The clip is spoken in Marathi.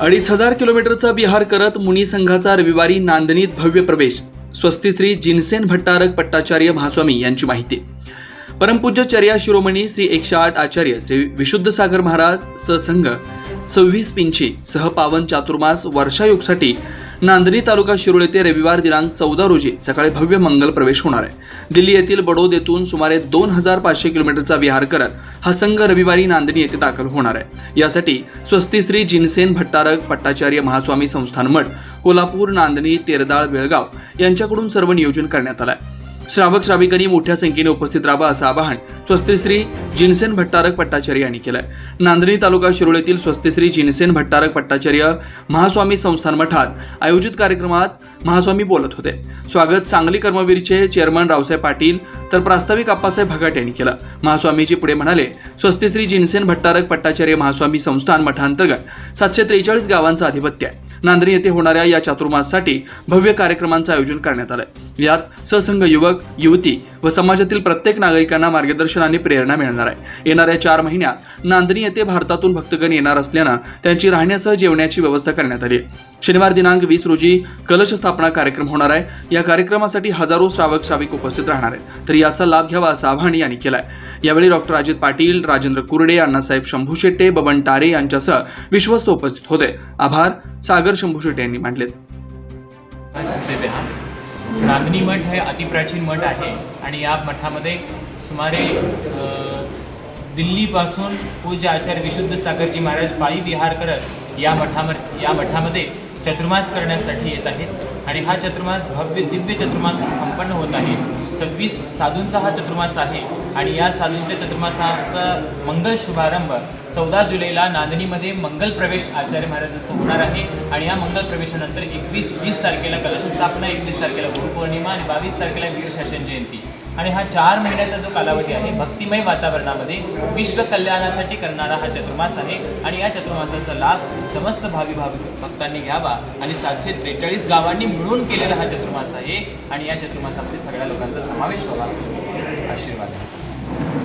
अडीच हजार किलोमीटरचा विहार करत मुनी संघाचा रविवारी नांदणीत भव्य प्रवेश. स्वस्तिश्री जिनसेन भट्टारक पट्टाचार्य महास्वामी यांची माहिती. परमपूज्य चर्या शिरोमणी श्री एकशे आठ आचार्य श्री विशुद्ध सागर महाराज सहसंघ सव्वीस पिंची सह पावन चातुर्मास वर्षायोगसाठी नांदणी तालुका शिरोळ येथे रविवार दिनांक चौदा रोजी सकाळी भव्य मंगल प्रवेश होणार आहे. दिल्ली येथील बडोद येथून सुमारे दोन हजार पाचशे किलोमीटरचा विहार करत हा संघ रविवारी नांदणी येथे दाखल होणार आहे. यासाठी स्वस्ती श्री जिनसेन भट्टारक पट्टाचार्य महास्वामी संस्थान मठ कोल्हापूर नांदणी तेरदाळ बेळगाव यांच्याकडून सर्व नियोजन करण्यात आलं आहे. श्रावक श्राविकांनी मोठ्या संख्येने उपस्थित राहावं असं आवाहन स्वस्तिश्री जिनसेन भट्टारक पट्टाचार्य यांनी केलंय. नांदणी तालुका शिरोळ येथील स्वस्तिश्री जिनसेन भट्टारक पट्टाचार्य महास्वामी संस्थान मठात आयोजित कार्यक्रमात महास्वामी बोलत होते. स्वागत सांगली कर्मवीरचे चेअरमन रावसाहेब पाटील तर प्रास्ताविक आप्पासाहेब भगाट यांनी केलं. महास्वामीजी पुढे म्हणाले स्वस्तिश्री जिनसेन भट्टारक पट्टाचार्य महास्वामी संस्थान मठांतर्गत सातशे त्रेचाळीस गावांचं आधिपत्य आहे. नांदणी येथे होणाऱ्या या चातुर्माससाठी भव्य कार्यक्रमांचं आयोजन करण्यात आलंय. यात ससंग युवक युवती व समाजातील प्रत्येक नागरिकांना मार्गदर्शन आणि प्रेरणा मिळणार आहे. येणाऱ्या चार महिन्यात नांदणी येथे भारतातून भक्तगण येणार असल्यानं त्यांची राहण्यासह जेवण्याची व्यवस्था करण्यात आली आहे. शनिवार दिनांक वीस रोजी कलश स्थापना कार्यक्रम होणार आहे. या कार्यक्रमासाठी हजारो श्रावक श्राविक उपस्थित राहणार आहेत. तर याचा लाभ घ्यावा असं आवाहन यांनी केलं आहे यावेळी डॉक्टर अजित पाटील राजेंद्र कुर्डे अण्णासाहेब शंभू शेट्टे बबन टारे यांच्यासह विश्वस्त उपस्थित होते. आभार. सागर शंभू शेट्टे यांनी मांडलेत. स्थित मठ हे अतिप्राचीन मठ आहे आणि या मठामध्ये सुमारे दिल्लीपासून पूज्य आचार्य विशुद्ध सागरजी महाराज पायी विहार करत या मठामध्ये या मठामध्ये चतुर्मास करण्यासाठी येत आहेत. आणि हा चतुर्मास भव्य दिव्य चतुर्मास संपन्न होत आहे. सव्वीस साधूंचा हा चतुर्मास आहे आणि या साधूंच्या चतुर्मासाचा मंगल शुभारंभ चौदा जुलैला नांदणीमध्ये मंगल प्रवेश आचार्य महाराजांचा होणार आहे. आणि या मंगल प्रवेशानंतर एकवीस वीस तारखेला कलशस्थापना एकवीस तारखेला गुरुपौर्णिमा आणि बावीस तारखेला वीरशासन जयंती. आणि हा चार महिन्याचा जो कालावधी आहे भक्तिमय वातावरणामध्ये विश्व कल्याणासाठी करणारा हा चतुर्मास आहे. आणि या चतुर्मासाचा लाभ समस्त भावी भाविक भक्तांनी घ्यावा आणि सातशे त्रेचाळीस गावांनी मिळून केलेला हा चतुर्मास आहे. आणि या चतुर्मासामध्ये सगळ्या लोकांचा समावेश व्हावा. आशीर्वाद आहे